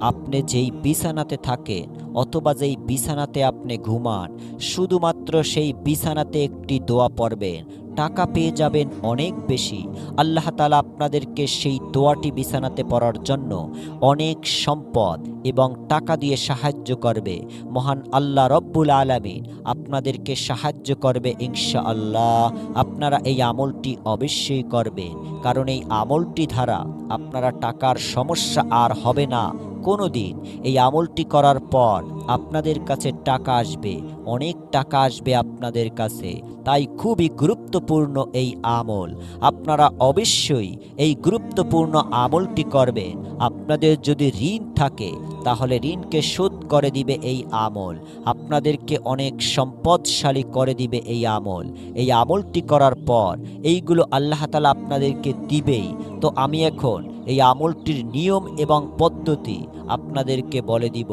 আপনি যেই বিছানাতে থাকেন অথবা যেই বিছানাতে আপনি ঘুমান, শুধুমাত্র সেই বিছানাতে একটি দোয়া পড়বেন। টাকা পেয়ে যাবেন অনেক বেশি। আল্লাহ তালা আপনাদেরকে সেই দোয়াটি বিছানাতে পড়ার জন্য অনেক সম্পদ এবং টাকা দিয়ে সাহায্য করবে। মহান আল্লাহ রব্বুল আলমিন আপনাদেরকে সাহায্য করবে ইনশা আল্লাহ আপনারা এই আমলটি অবশ্যই করবেন। কারণ এই আমলটি দ্বারা আপনারা টাকার সমস্যা আর হবে না। কোনো দিন এই আমলটি করার পর আপনাদের কাছে টাকা আসবে, অনেক টাকা আসবে আপনাদের কাছে। তাই খুবই গুরুত্বপূর্ণ এই আমল। আপনারা অবশ্যই এই গুরুত্বপূর্ণ আমলটি করবেন। আপনাদের যদি ঋণ থাকে, তাহলে ঋণকে শোধ করে দিবে এই আমল। আপনাদেরকে অনেক সম্পদশালী করে দিবে এই আমল। এই আমলটি করার পর এইগুলো আল্লাহ তালা আপনাদেরকে দিবেই। তো আমি এখন এই আমলটির নিয়ম এবং পদ্ধতি আপনাদেরকে বলে দিব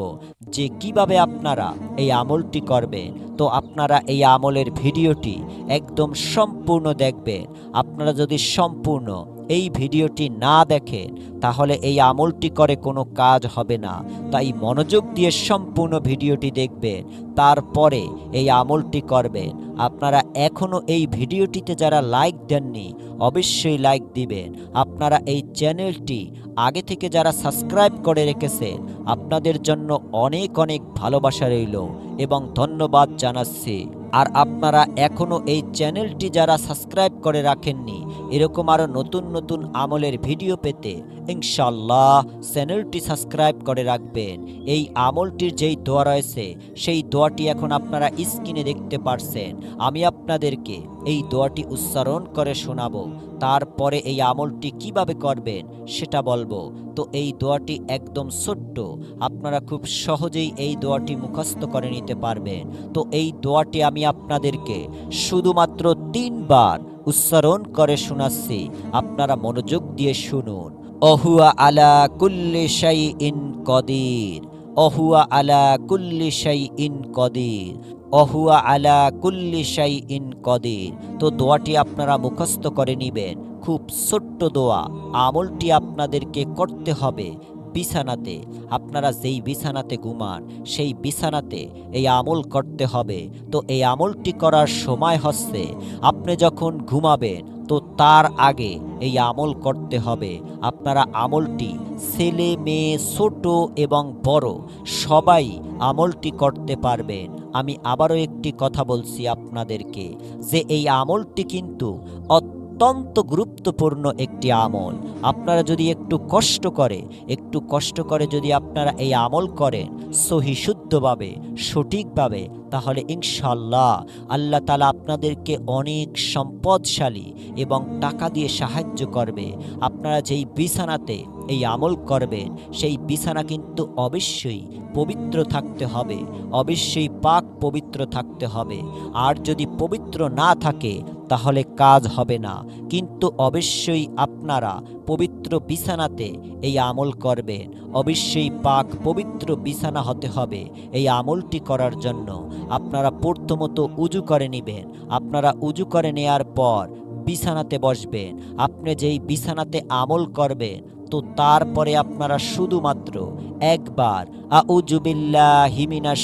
যে কীভাবে আপনারা এই আমলটি করবেন। তো আপনারা এই আমলের ভিডিওটি একদম সম্পূর্ণ দেখবেন। আপনারা যদি সম্পূর্ণ এই ভিডিওটি না দেখেন, তাহলে এই আমলটি করে কোনো কাজ হবে না। তাই মনোযোগ দিয়ে সম্পূর্ণ ভিডিওটি দেখবেন, তারপরে এই আমলটি করবেন। আপনারা এখনও এই ভিডিওটিতে যারা লাইক দেননি অবশ্যই লাইক দিবেন। আপনারা এই চ্যানেলটি আগে থেকে যারা সাবস্ক্রাইব করে রেখেছেন, আপনাদের জন্য অনেক অনেক ভালোবাসা রইল এবং ধন্যবাদ জানাচ্ছি। আর আপনারা এখনও এই চ্যানেলটি যারা সাবস্ক্রাইব করে রাখেননি এরকম আরও নতুন নতুন আমলের ভিডিও পেতে ইনশাল্লাহ চ্যানেলটি সাবস্ক্রাইব করে রাখবেন। এই আমলটির যেই দোয়া রয়েছে, সেই দোয়াটি এখন আপনারা স্ক্রিনে দেখতে পারছেন। আমি আপনাদেরকে এই দোয়াটি উচ্চারণ করে শোনাবো। তারপরে এই আমলটি কীভাবে করবেন সেটা বলব। তো এই দোয়াটি একদম ছোট্ট, আপনারা খুব সহজেই এই দোয়াটি মুখস্থ করে নিতে পারবেন। তো এই দোয়াটি আমি আপনাদেরকে শুধুমাত্র তিনবার উচ্চারণ করে শোনাচ্ছি। আপনারা মনোযোগ দিয়ে শুনুন। অহুয়া আলা কুল্লি শাই ইন কদির। অহুয়া আলা কুল্লি শাই ইন কদির। অহুয়া আলা কুল্লি শাই ইন কদির। তো দোয়াটি আপনারা মুখস্থ করে নেবেন। খুব ছোট্ট দোয়া। আমলটি আপনাদেরকে করতে হবে। বিছানাতে, আপনারা যেই বিছানাতে ঘুমান, সেই বিছানাতে এই আমল করতে হবে। তো এই আমলটি করার সময় হচ্ছে, আপনি যখন ঘুমাবেন, তো তার আগে এই আমল করতে হবে। আপনারা আমলটি ছেলে, মেয়ে, ছোট এবং বড়, সবাই আমলটি করতে পারবেন। আমি আবারও একটি কথা বলছি আপনাদেরকে, যে এই আমলটি কিন্তু অত্যন্ত গুরুত্বপূর্ণ একটি আমল। আপনারা যদি একটু কষ্ট করে, একটু কষ্ট করে যদি আপনারা এই আমল করেন, সহি শুদ্ধভাবে, সঠিকভাবে, তাহলে ইনশাল্লাহ আল্লাহ তালা আপনাদেরকে অনেক সম্পদশালী এবং টাকা দিয়ে সাহায্য করবে। আপনারা যেই বিছানাতে এই আমল করবেন, সেই বিছানা কিন্তু অবশ্যই পবিত্র থাকতে হবে, অবশ্যই পাক পবিত্র থাকতে হবে। আর যদি পবিত্র না থাকে তাহলে কাজ হবে না। কিন্তু অবশ্যই আপনারা পবিত্র বিছানাতে এই আমল করবেন। অবশ্যই পাক পবিত্র বিছানা হতে হবে এই আমলটি করার জন্য। আপনারা প্রথমত উজু করে নেবেন। আপনারা উজু করে নেয়ার পর বিছানাতে বসবেন। আপনি যেই বিছানাতে আমল করবেন তো তারপরে আপনারা শুধুমাত্র একবার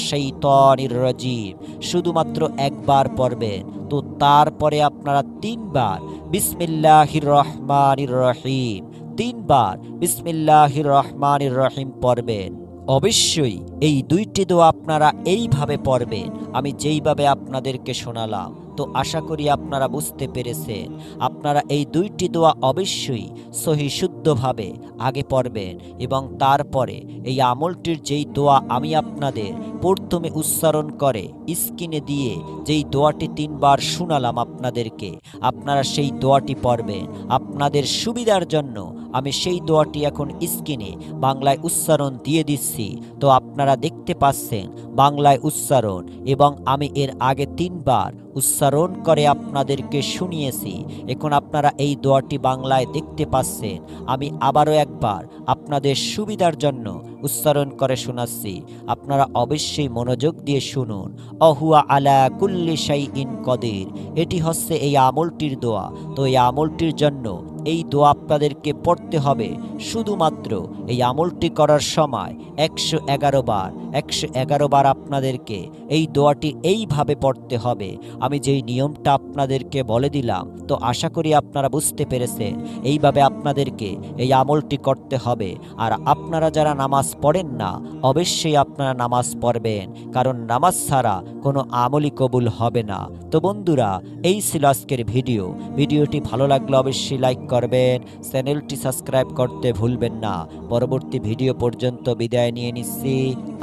শৈতনির রাজিম শুধুমাত্র একবার পড়বেন। তো তারপরে আপনারা তিনবার, বিসমিল্লাহির রহমানির রহিম তিনবার, বিসমিল্লাহির রহমানির রহিম পড়বেন। অবশ্যই এই দুইটি দোয়া আপনারা এইভাবে পড়বেন। আমি যেইভাবে আপনাদেরকে শোনালাম, তো আশা করি আপনারা বুঝতে পেরেছেন। আপনারা এই দুইটি দোয়া অবশ্যই সহি শুদ্ধভাবে, আগে পড়বেন এবং তারপরে এই আমলটির যেই দোয়া আমি আপনাদের প্রথমে উচ্চারণ করে স্কিনে দিয়ে যেই দোয়াটি তিনবার শোনালাম আপনাদেরকে, আপনারা সেই দোয়াটি পড়বেন। আপনাদের সুবিধার জন্য আমি সেই দোয়াটি এখন স্কিনে বাংলায় উচ্চারণ দিয়ে দিচ্ছি। তো আপনারা দেখতে পাচ্ছেন বাংলায় উচ্চারণ এবং আমি এর আগে তিনবার উচ্চারণ করে আপনাদেরকে শুনিয়েছি। এখন আপনারা এই দোয়াটি বাংলায় দেখতে পাচ্ছেন। আমি আবারও একবার আপনাদের সুবিধার জন্য উচ্চারণ করে শোনাচ্ছি। আপনারা অবশ্যই মনোযোগ দিয়ে শুনুন। অহুয়া আলা কুল্লি শাই ইন কদির। এটি হচ্ছে এই আমলটির দোয়া। তো এই আমলটির জন্য এই দোয়া আপনাদেরকে পড়তে হবে। শুধুমাত্র এই আমলটি করার সময় একশো এগারো বার, একশো এগারো বার আপনাদেরকে এই দোয়াটি এইভাবে পড়তে হবে। আমি যেই নিয়মটা আপনাদেরকে বলে দিলাম, তো আশা করি আপনারা বুঝতে পেরেছেন। এইভাবে আপনাদেরকে এই আমলটি করতে হবে। আর আপনারা যারা নামাজ পড়েন না, অবশ্যই আপনারা নামাজ পড়বেন, কারণ নামাজ ছাড়া কোনো আমলি কবুল হবে না। তো বন্ধুরা, এই ছিল আজকের ভিডিও। ভিডিওটি ভালো লাগলে অবশ্যই লাইক করবেন, চ্যানেলটি সাবস্ক্রাইব করতে ভুলবেন না। পরবর্তী ভিডিও পর্যন্ত বিদায় নিয়ে নিচ্ছি।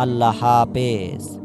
আল্লাহ হাফেজ।